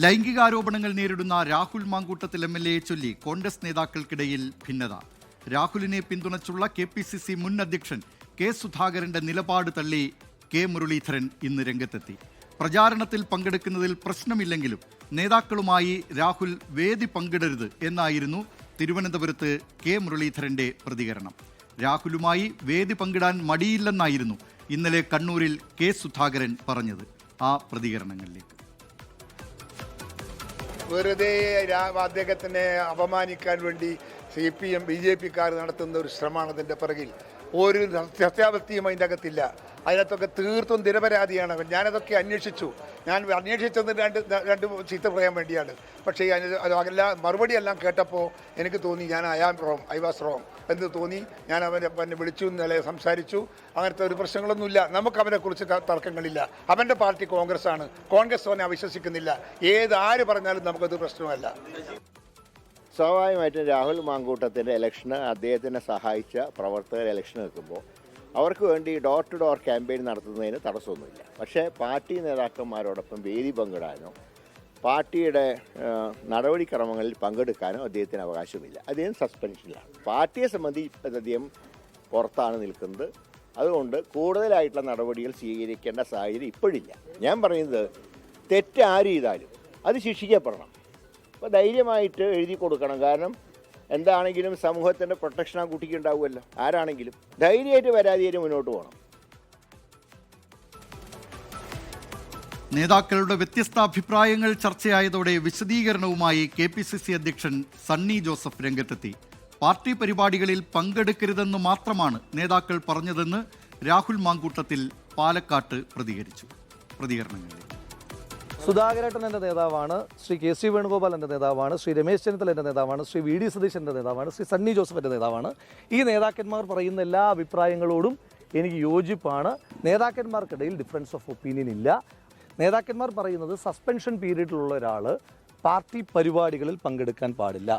ലൈംഗികാരോപണങ്ങൾ നേരിടുന്ന Rahul Mamkootathil M L എയെ ചൊല്ലി കോൺഗ്രസ് നേതാക്കൾക്കിടയിൽ ഭിന്നത. രാഹുലിനെ പിന്തുണച്ചുള്ള കെ പി സി സി മുൻ അധ്യക്ഷൻ കെ സുധാകരന്റെ നിലപാട് തള്ളി കെ മുരളീധരൻ ഇന്ന് രംഗത്തെത്തി. പ്രചാരണത്തിൽ പങ്കെടുക്കുന്നതിൽ പ്രശ്നമില്ലെങ്കിലും നേതാക്കളുമായി രാഹുൽ വേദി പങ്കിടരുത് എന്നായിരുന്നു തിരുവനന്തപുരത്ത് കെ മുരളീധരന്റെ പ്രതികരണം. രാഹുലുമായി വേദി പങ്കിടാൻ മടിയില്ലെന്നായിരുന്നു ഇന്നലെ കണ്ണൂരിൽ കെ സുധാകരൻ പറഞ്ഞത് ആ പ്രതികരണങ്ങളിലേക്ക്. വെറുതെ അദ്ദേഹത്തിനെ അപമാനിക്കാൻ വേണ്ടി C P M B J പിക്കാർ നടത്തുന്ന ഒരു ശ്രമമാണ് അതിന്റെ പിറകിൽ. ഒരു സത്യാവസ്ഥയും അതിന്റെ അകത്തില്ല. അതിനകത്തൊക്കെ തീർത്തും നിരപരാധിയാണ് അവൻ. ഞാനതൊക്കെ അന്വേഷിച്ചു. ഞാൻ അന്വേഷിച്ചത് രണ്ട് രണ്ട് ചീത്ത പറയാൻ വേണ്ടിയാണ്. പക്ഷേ അതെല്ലാം മറുപടി എല്ലാം കേട്ടപ്പോൾ എനിക്ക് തോന്നി ഞാൻ I am wrong I was wrong എന്ന് തോന്നി. ഞാൻ അവനെ പിന്നെ വിളിച്ചു ഇന്നലെ സംസാരിച്ചു. അങ്ങനത്തെ ഒരു പ്രശ്നങ്ങളൊന്നുമില്ല. നമുക്ക് അവനെക്കുറിച്ച് തർക്കങ്ങളില്ല. അവന്റെ പാർട്ടി കോൺഗ്രസ് ആണ്. കോൺഗ്രസ് അവനെ അവിശ്വസിക്കുന്നില്ല. ഏത് ആര് പറഞ്ഞാലും നമുക്കത് പ്രശ്നമല്ല. സ്വാഭാവികമായിട്ടും രാഹുൽ മാങ്കൂട്ടത്തിന്റെ ഇലക്ഷന് അദ്ദേഹത്തിനെ സഹായിച്ച പ്രവർത്തകർ ഇലക്ഷൻ നിൽക്കുമ്പോൾ അവർക്ക് വേണ്ടി ഡോർ ടു ഡോർ ക്യാമ്പയിൻ നടത്തുന്നതിന് തടസ്സമൊന്നുമില്ല. പക്ഷേ പാർട്ടി നേതാക്കന്മാരോടൊപ്പം വേദി പങ്കിടാനോ പാർട്ടിയുടെ നടപടിക്രമങ്ങളിൽ പങ്കെടുക്കാനോ അദ്ദേഹത്തിന് അവകാശമില്ല. അദ്ദേഹം സസ്പെൻഷനിലാണ് പാർട്ടിയെ സംബന്ധിച്ച് അദ്ദേഹം പുറത്താണ് നിൽക്കുന്നത്. അതുകൊണ്ട് കൂടുതലായിട്ടുള്ള നടപടികൾ സ്വീകരിക്കേണ്ട സാഹചര്യം ഇപ്പോഴില്ല. ഞാൻ പറയുന്നത് തെറ്റ് ആര് ചെയ്താലും അത് ശിക്ഷിക്കപ്പെടണം. അപ്പോൾ ധൈര്യമായിട്ട് എഴുതി കൊടുക്കണം. കാരണം എന്താണെങ്കിലും സമൂഹത്തിന്റെ പ്രൊട്ടക്ഷൻ ആ കുട്ടിക്ക് ഉണ്ടാവുമല്ലോ. ആരാണെങ്കിലും ധൈര്യമായിട്ട് പരാതിയായിട്ട് മുന്നോട്ട് പോകണം. നേതാക്കളുടെ വ്യത്യസ്ത അഭിപ്രായങ്ങൾ ചർച്ചയായതോടെ വിശദീകരണവുമായി കെ പി സി സി അധ്യക്ഷൻ സണ്ണി ജോസഫ് രംഗത്തെത്തി. പാർട്ടി പരിപാടികളിൽ പങ്കെടുക്കരുതെന്ന് മാത്രമാണ് നേതാക്കൾ പറഞ്ഞതെന്ന് രാഹുൽ മാങ്കൂട്ടത്തിൽ പാലക്കാട്ട് പ്രതികരിച്ചു. പ്രതികരണങ്ങളിൽ സുധാകരേട്ടൻ എന്റെ നേതാവാണ് ശ്രീ കെ സി വേണുഗോപാൽ എന്റെ നേതാവാണ് ശ്രീ രമേശ് ചെന്നിത്തല എന്റെ നേതാവാണ് ശ്രീ വി ഡി സതീശ് എന്റെ നേതാവാണ് ശ്രീ സണ്ണി ജോസഫ് എന്റെ നേതാവാണ്. ഈ നേതാക്കന്മാർ പറയുന്ന എല്ലാ അഭിപ്രായങ്ങളോടും എനിക്ക് യോജിപ്പാണ്. നേതാക്കന്മാർക്കിടയിൽ ഡിഫറൻസ് ഓഫ് ഒപ്പീനിയൻ ഇല്ല. നേതാക്കന്മാർ പറയുന്നത് സസ്പെൻഷൻ പീരീഡിലുള്ള ഒരാൾ പാർട്ടി പരിപാടികളിൽ പങ്കെടുക്കാൻ പാടില്ല.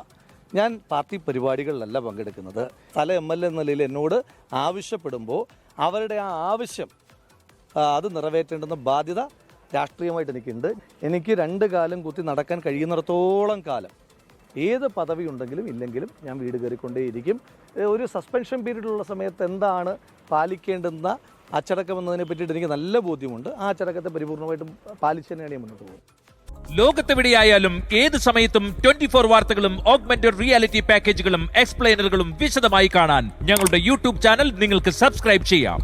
ഞാൻ പാർട്ടി പരിപാടികളിലല്ല പങ്കെടുക്കുന്നത്. തല എം എൽ എ എന്ന നിലയിൽ എന്നോട് ആവശ്യപ്പെടുമ്പോൾ അവരുടെ ആ ആവശ്യം അത് നിറവേറ്റേണ്ടുന്ന ബാധ്യത രാഷ്ട്രീയമായിട്ട് എനിക്കുണ്ട് എനിക്ക് രണ്ട് കാലം കുത്തി നടക്കാൻ കഴിയുന്നിടത്തോളം കാലം. ഏത് പദവി ഉണ്ടെങ്കിലും ഇല്ലെങ്കിലും ഞാൻ വീട് കയറിക്കൊണ്ടേയിരിക്കും. ഒരു സസ്പെൻഷൻ പീരീഡിലുള്ള സമയത്ത് എന്താണ് പാലിക്കേണ്ടുന്ന അച്ചടക്കം എന്നതിനെ പറ്റിയിട്ട് എനിക്ക് നല്ല ബോധ്യമുണ്ട്. ആ അച്ചടക്കത്തെ പരിപൂർണമായിട്ടും പാലിച്ചു തന്നെയാണ് ഞാൻ മുന്നോട്ട് പോകുന്നത്. ലോകത്തെവിടെയായാലും ഏത് സമയത്തും ട്വന്റി ഫോർ വാർത്തകളും ഓഗ്മെന്റഡ് റിയാലിറ്റി പാക്കേജുകളും എക്സ്പ്ലെയിനറുകളും വിശദമായി കാണാൻ ഞങ്ങളുടെ യൂട്യൂബ് ചാനൽ നിങ്ങൾക്ക് സബ്സ്ക്രൈബ് ചെയ്യാം.